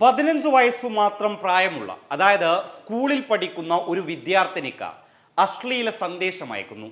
പതിനഞ്ച് വയസ്സ് മാത്രം പ്രായമുള്ള അതായത് സ്കൂളിൽ പഠിക്കുന്ന ഒരു വിദ്യാർത്ഥിനിക്ക് അശ്ലീല സന്ദേശം അയക്കുന്നു.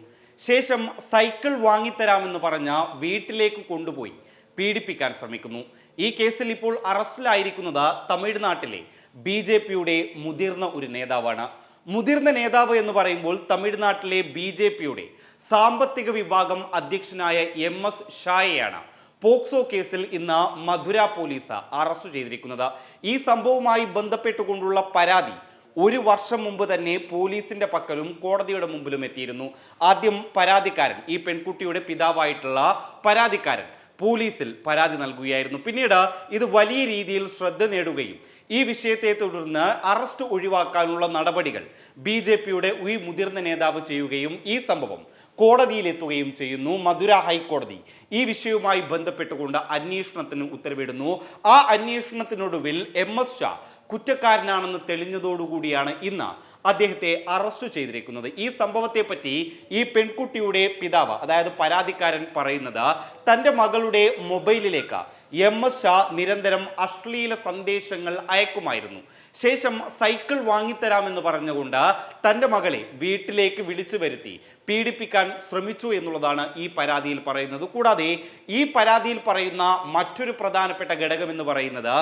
ശേഷം സൈക്കിൾ വാങ്ങിത്തരാമെന്ന് പറഞ്ഞ വീട്ടിലേക്ക് കൊണ്ടുപോയി പീഡിപ്പിക്കാൻ ശ്രമിക്കുന്നു. ഈ കേസിൽ ഇപ്പോൾ അറസ്റ്റിലായിരിക്കുന്നത് തമിഴ്നാട്ടിലെ ബി ജെ പിയുടെ മുതിർന്ന ഒരു നേതാവാണ്. മുതിർന്ന നേതാവ് എന്ന് പറയുമ്പോൾ തമിഴ്നാട്ടിലെ ബി ജെ പിയുടെ സാമ്പത്തിക വിഭാഗം അധ്യക്ഷനായ എം എസ് ഷായെയാണ്. പോക്സോ കേസിൽ ഇന്ന് മധുര പോലീസ് അറസ്റ്റ് ചെയ്തിരിക്കുന്നത്. ഈ സംഭവവുമായി ബന്ധപ്പെട്ടുകൊണ്ടുള്ള പരാതി ഒരു വർഷം മുമ്പ് തന്നെ പോലീസിന്റെ പക്കലും കോടതിയുടെ മുമ്പിലും എത്തിയിരുന്നു. ആദ്യം പരാതിക്കാരൻ ഈ പെൺകുട്ടിയുടെ പിതാവായിട്ടുള്ള പരാതിക്കാരൻ പോലീസിൽ പരാതി നൽകുകയായിരുന്നു. പിന്നീട് ഇത് വലിയ രീതിയിൽ ശ്രദ്ധ നേടുകയും ഈ വിഷയത്തെ തുടർന്ന് അറസ്റ്റ് ഒഴിവാക്കാനുള്ള നടപടികൾ ബി ജെ പിയുടെ ഈ മുതിർന്ന നേതാവ് ചെയ്യുകയും ഈ സംഭവം കോടതിയിലെത്തുകയും ചെയ്യുന്നു. മധുര ഹൈക്കോടതി ഈ വിഷയവുമായി ബന്ധപ്പെട്ടുകൊണ്ട് അന്വേഷണത്തിന് ഉത്തരവിടുന്നു. ആ അന്വേഷണത്തിനൊടുവിൽ എം എസ് ഷാ കുറ്റക്കാരനാണെന്ന് തെളിഞ്ഞതോടുകൂടിയാണ് ഇന്ന് അദ്ദേഹത്തെ അറസ്റ്റ് ചെയ്തിരിക്കുന്നത്. ഈ സംഭവത്തെ പറ്റി ഈ പെൺകുട്ടിയുടെ പിതാവ് അതായത് പരാതിക്കാരൻ പറയുന്നത് തന്റെ മകളുടെ മൊബൈലിലേക്ക് എം എസ് ഷാ നിരന്തരം അശ്ലീല സന്ദേശങ്ങൾ അയക്കുമായിരുന്നു. ശേഷം സൈക്കിൾ വാങ്ങിത്തരാമെന്ന് പറഞ്ഞുകൊണ്ട് തന്റെ മകളെ വീട്ടിലേക്ക് വിളിച്ചു വരുത്തി. പീഡിപ്പിക്കാൻ ശ്രമിച്ചു എന്നുള്ളതാണ് ഈ പരാതിയിൽ പറയുന്നത്. കൂടാതെ ഈ പരാതിയിൽ പറയുന്ന മറ്റൊരു പ്രധാനപ്പെട്ട ഘടകം എന്ന് പറയുന്നത്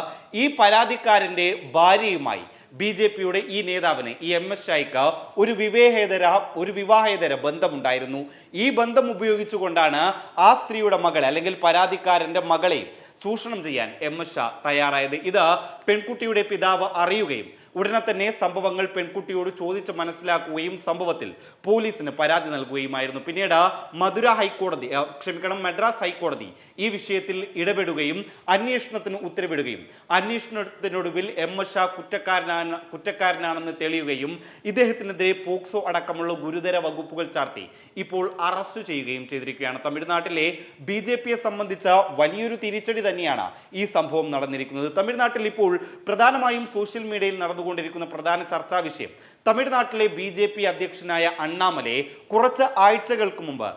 ഈ പരാതിക്കാരന്റെ ഭാര്യയുമായി ബി ജെ പിയുടെ ഈ നേതാവിന് ഈ എം എസ് ഷായ്ക്ക് ഒരു വിവേഹേതര ഒരു വിവാഹേതര ബന്ധമുണ്ടായിരുന്നു. ഈ ബന്ധം ഉപയോഗിച്ചുകൊണ്ടാണ് ആ സ്ത്രീയുടെ മകളെ അല്ലെങ്കിൽ പരാതിക്കാരന്റെ മകളെ ചൂഷണം ചെയ്യാൻ എം എസ് ഷാ തയ്യാറായത്. ഇത് പെൺകുട്ടിയുടെ പിതാവ് അറിയുകയും ഉടനെ തന്നെ സംഭവങ്ങൾ പെൺകുട്ടിയോട് ചോദിച്ച് മനസ്സിലാക്കുകയും സംഭവത്തിൽ പോലീസിന് പരാതി നൽകുകയുമായിരുന്നു. പിന്നീട് മധുര ഹൈക്കോടതി ക്ഷമിക്കണം മദ്രാസ് ഹൈക്കോടതി ഈ വിഷയത്തിൽ ഇടപെടുകയും അന്വേഷണത്തിന് ഉത്തരവിടുകയും അന്വേഷണത്തിനൊടുവിൽ എം എസ് ഷാ കുറ്റക്കാരനാണ് കുറ്റക്കാരനാണെന്ന് തെളിയുകയും ഇദ്ദേഹത്തിനെതിരെ പോക്സോ അടക്കമുള്ള ഗുരുതര വകുപ്പുകൾ ചാർത്തി. ഇപ്പോൾ അറസ്റ്റ് ചെയ്യുകയും ചെയ്തിരിക്കുകയാണ്. തമിഴ്നാട്ടിലെ ബി ജെ പിയെ സംബന്ധിച്ച വലിയൊരു തിരിച്ചടി തന്നെയാണ് ഈ സംഭവം നടന്നിരിക്കുന്നത്. തമിഴ്നാട്ടിൽ ഇപ്പോൾ പ്രധാനമായും സോഷ്യൽ മീഡിയയിൽ നടന്നുകൊണ്ടിരിക്കുന്ന പ്രധാന ചർച്ചാ വിഷയം തമിഴ്നാട്ടിലെ ബി അധ്യക്ഷനായ അണ്ണാമലെ കുറച്ച് ആഴ്ചകൾക്ക് മുമ്പ്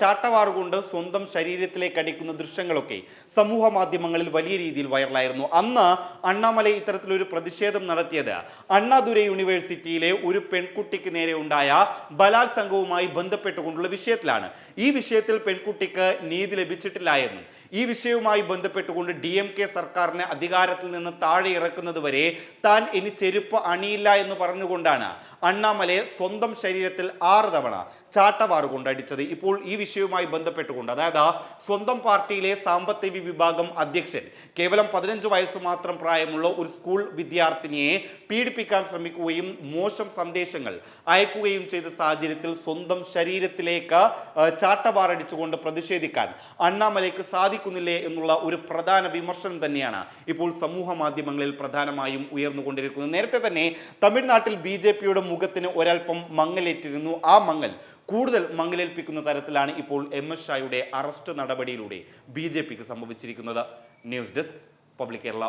ചാട്ടവാറുകൊണ്ട് സ്വന്തം ശരീരത്തിലേക്ക് അടിക്കുന്ന ദൃശ്യങ്ങളൊക്കെ സമൂഹ മാധ്യമങ്ങളിൽ വലിയ രീതിയിൽ വൈറലായിരുന്നു. അന്ന് അണ്ണാമല ഇത്തരത്തിലൊരു പ്രതിഷേധം നടത്തിയത് അണ്ണാദുരൈ യൂണിവേഴ്സിറ്റിയിലെ ഒരു പെൺകുട്ടിക്ക് നേരെ ഉണ്ടായ ബലാത്സംഗവുമായി ബന്ധപ്പെട്ടുകൊണ്ടുള്ള വിഷയത്തിലാണ്. ഈ വിഷയത്തിൽ പെൺകുട്ടിക്ക് നീതി ലഭിച്ചിട്ടില്ല എന്നും ഈ വിഷയവുമായി ബന്ധപ്പെട്ടുകൊണ്ട് ഡി എം കെ സർക്കാരിനെ അധികാരത്തിൽ നിന്ന് താഴെ ഇറക്കുന്നത് വരെ താൻ ഇനി ചെരുപ്പ് അണിയില്ല എന്ന് പറഞ്ഞുകൊണ്ടാണ് അണ്ണാമലയെ സ്വന്തം ശരീരത്തിൽ ആറ് തവണ ചാട്ടവാറുകൊണ്ട് കൊണ്ടടിച്ചത് ഇപ്പോൾ ഈ വിഷയവുമായി ബന്ധപ്പെട്ടുകൊണ്ട് അതായത് സ്വന്തം പാർട്ടിയിലെ സാമ്പത്തിക വിഭാഗം അധ്യക്ഷൻ കേവലം പതിനഞ്ച് വയസ്സ് മാത്രം പ്രായമുള്ള ഒരു സ്കൂൾ വിദ്യാർത്ഥിനിയെ പീഡിപ്പിക്കാൻ ശ്രമിക്കുകയും മോശം സന്ദേശങ്ങൾ അയക്കുകയും ചെയ്ത സാഹചര്യത്തിൽ സ്വന്തം ശരീരത്തിലേക്ക് ചാട്ടവാറടിച്ചുകൊണ്ട് പ്രതിഷേധിക്കാൻ അണ്ണാമലയ്ക്ക് സാധിക്കുന്നില്ലേ എന്നുള്ള ഒരു പ്രധാന വിമർശനം തന്നെയാണ് ഇപ്പോൾ സമൂഹ മാധ്യമങ്ങളിൽ പ്രധാനമായും ഉയർന്നുകൊണ്ടിരിക്കുന്നത്. നേരത്തെ തന്നെ തമിഴ്നാട്ടിൽ ബി മുഖത്തിന് ഒരൽപ്പം മങ്ങലേറ്റിരുന്നു. ആ മങ്ങൽ കൂടുതൽ മങ്ങലേൽപ്പിക്കുന്ന തരത്തിലാണ് ഇപ്പോൾ എം എസ് ഷായുടെ അറസ്റ്റ് നടപടിയിലൂടെ ബി ജെ പിക്ക് സംഭവിച്ചിരിക്കുന്നത്. News desk public Kerala.